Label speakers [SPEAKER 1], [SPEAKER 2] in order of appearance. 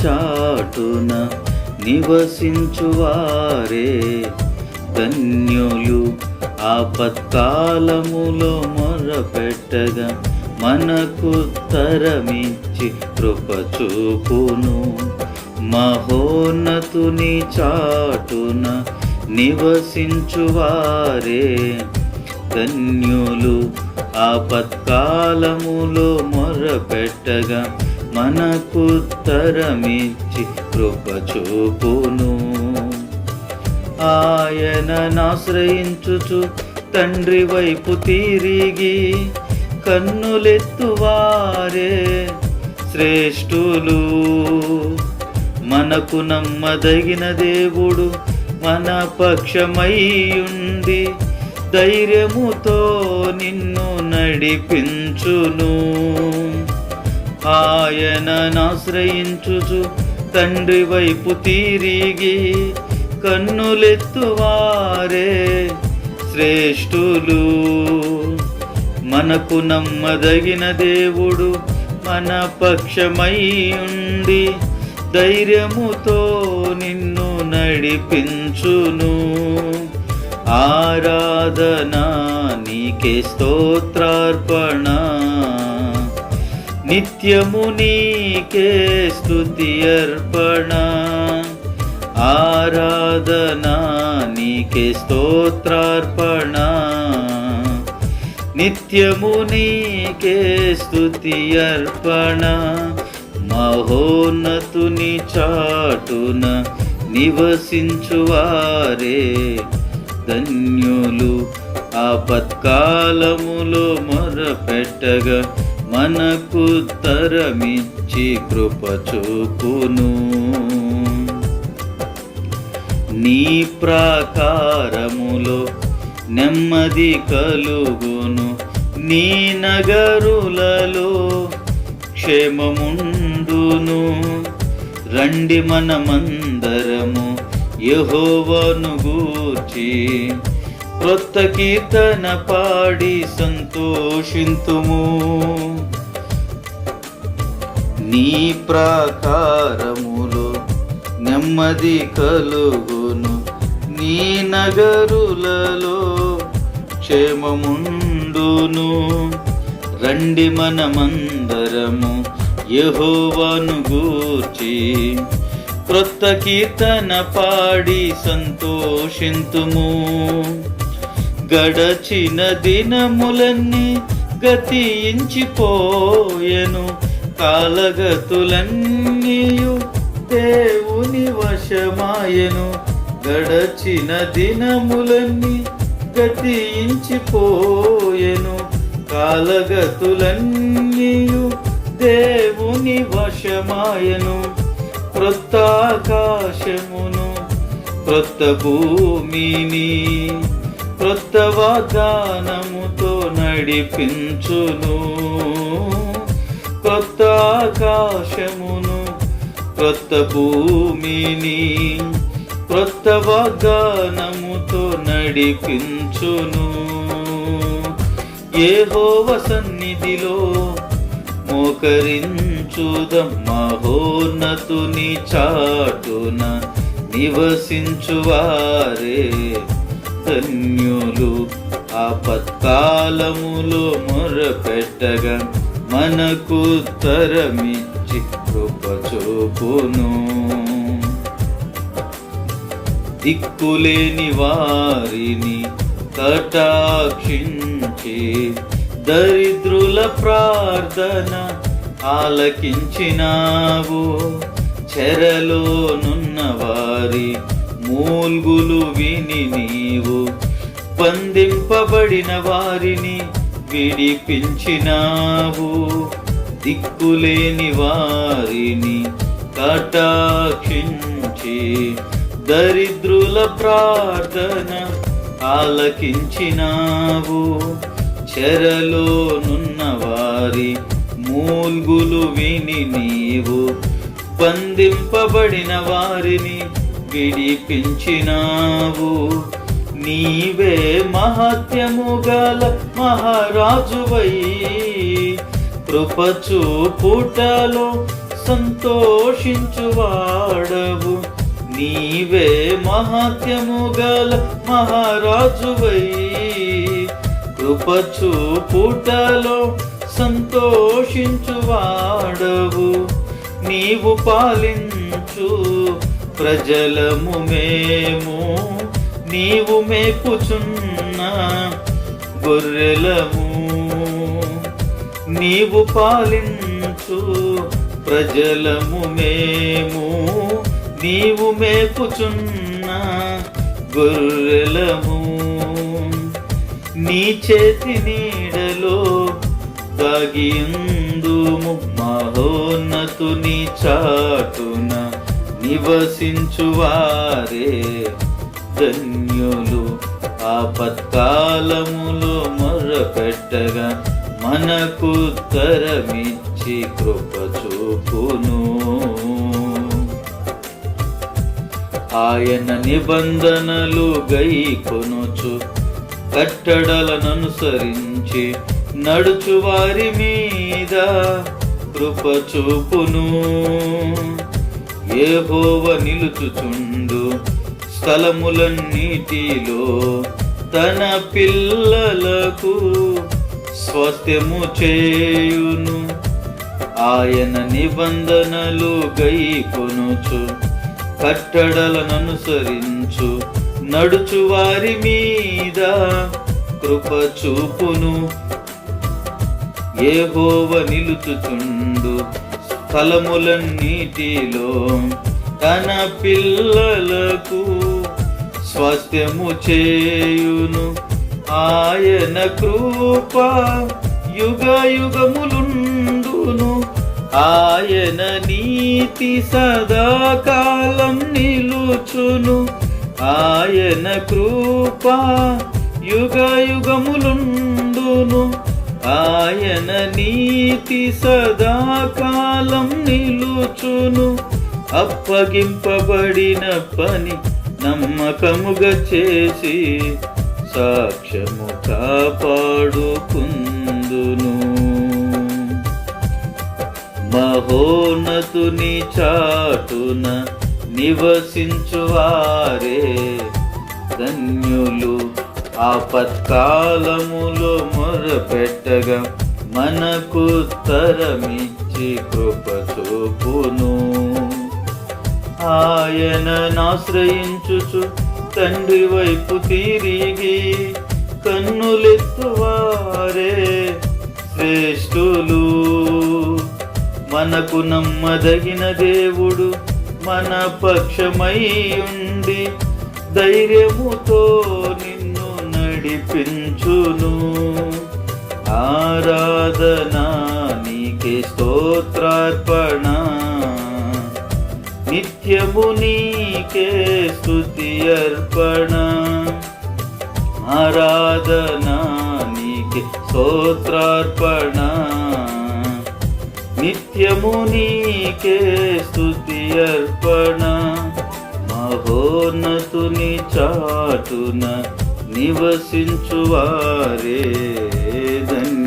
[SPEAKER 1] చాటున నివసించువారే. ధన్యులు ఆపత్కాలములో మొరపెట్టగా మనకు తరమించి కృపచూపును. మహోన్నతుని చాటున నివసించువారే. ధన్యులు ఆపత్కాలములో మొరపెట్టగా మనకు తరమిచ్చి కృప చూపును ఆయననాశ్రయించుచు తండ్రి వైపు తిరిగి కన్నులెత్తువారే శ్రేష్ఠులు. మనకు నమ్మదగిన దేవుడు మన పక్షమయ్యుండి ధైర్యముతో నిన్ను నడిపించును. ఆయననాశ్రయించుచు తండ్రి వైపు తిరిగి కన్నులెత్తువారే శ్రేష్ఠులు. మనకు నమ్మదగిన దేవుడు మన పక్షమై ఉండి ధైర్యముతో నిన్ను నడిపించును. ఆరాధన నీకే స్తోత్రార్పణ. నిత్యము నీకే స్థుతి అర్పణ. ఆరాధన నీకే స్తోత్రార్పణ. నిత్యము నీకే స్థుతి అర్పణ. మహోన్నతుని చాటున నివసించువారే. ధన్యులు ఆపత్కాలములో మొరపెట్టగా మనకు తరమిచ్చి కృప చూపును నీ ప్రాకారములో నెమ్మది కలుగును. నీ నగరులలో క్షేమముండును. రండి మనమందరము యహోవను గూర్చి క్రొత్త కీర్తన పాడి సంతోషింతుము. నీ ప్రాకారములో నెమ్మది కలుగును. నీ నగరులలో క్షేమముండును. రండి మనమందరము యహోవను గూర్చి. క్రొత్త కీర్తన పాడి సంతోషింతుము. గడచిన దినములన్నీ గతించిపోయెను. కాలగతులన్నీయు దేవుని వశమాయను. గడచిన దినములన్నీ గతించిపోయెను. కాలగతులన్నీయు దేవుని వశమాయను. క్రొత్త ఆకాశమును క్రొత్త భూమిని క్రొత్త వాగ్దానముతో నడిపించును. కొత్త ఆకాశమును క్రొత్త భూమిని క్రొత్త వాగ్దానముతో నడిపించును. ఏహోవ సన్నిధిలో మోకరించుదం మహోన్నతుని చాటున నివసించువారే. ధన్యులు ఆపత్కాలములో మొరపెట్టగా మనకు తరమిచ్చి కృపచూపును. దిక్కులేని వారిని కటాక్షించి దరిద్రుల ప్రార్థన ఆలకించినావు. చెరలోనున్న వారి మూల్గులు విని నీవు బంధింపబడిన వారిని విడిపించినావు. దిక్కులేని వారిని కటాక్షించి దరిద్రుల ప్రార్థన ఆలకించినావు. చెరలోనున్న వారి మూల్గులు విని నీవు బంధింపబడిన వారిని విడిపించినావు నీవే మహత్యము గల మహారాజువై. కృపచూపుటలో సంతోషించువాడవు. నీవే మహత్యము గల మహారాజువై. కృపచూపుటలో సంతోషించువాడవు. నీవు పాలించు ప్రజలము మేము నీవు మేపుచున్న గొర్రెలము. నీవు పాలించు ప్రజలము మేము నీవు మేపుచున్న గొర్రెలము. నీ చేతి నీడలో దాగియుందుము మహోన్నతుని చాటున నివసించువారే. ధన్యులు ఆపత్కాలములో మొరపెట్టగా మనకు తరమిచ్చి కృప చూపును ఆయన నిబంధనలు గైకొనుచు కట్టడలననుసరించి నడుచు వారి మీద కృప చూపును ఏహోవ నిలుచుచుండు స్థలములన్నిటిలో తన పిల్లలకు స్వస్థ్యము చేయును. ఆయన నిబంధనలు గైకొనుచు కట్టడలననుసరించు నడుచు వారి మీద కృప చూపును. ఏహోవ నిలుచుచుండు స్థలములన్నిటిలో తన పిల్లలకు స్వాస్థ్యము చేయును. ఆయన కృప యుగ యుగములుండును. ఆయన నీతి సదాకాలం నిలుచును. ఆయన కృప యుగ యుగములుండును. ఆయన నీతి సదాకాలం నిలుచును. అప్పగింపబడిన పని నమ్మకముగా చేసి సాక్ష్యము కాపాడుకుందును. మహోన్నతుని చాటున నివసించువారే ధన్యులు. ఆపత్కాలములో మొరపెట్టగా మనకు తరమిచ్చి కృప చూపును ఆయననాశ్రయించుచు తండ్రి వైపు తిరిగి కన్నులెత్తువారే శ్రేష్ఠులు. మనకు నమ్మదగిన దేవుడు మన పక్షమై ఉండి ధైర్యముతో అర్పించును ఆరాధనా నీకే స్తోత్రార్పణ. నిత్యము నీకే స్తుతి అర్పణ ఆరాధనా నీకే స్తోత్రార్పణ. నిత్యము నీకే స్తుతి అర్పణ మహోన్నతుని చాటున నివసించువారే ధన్య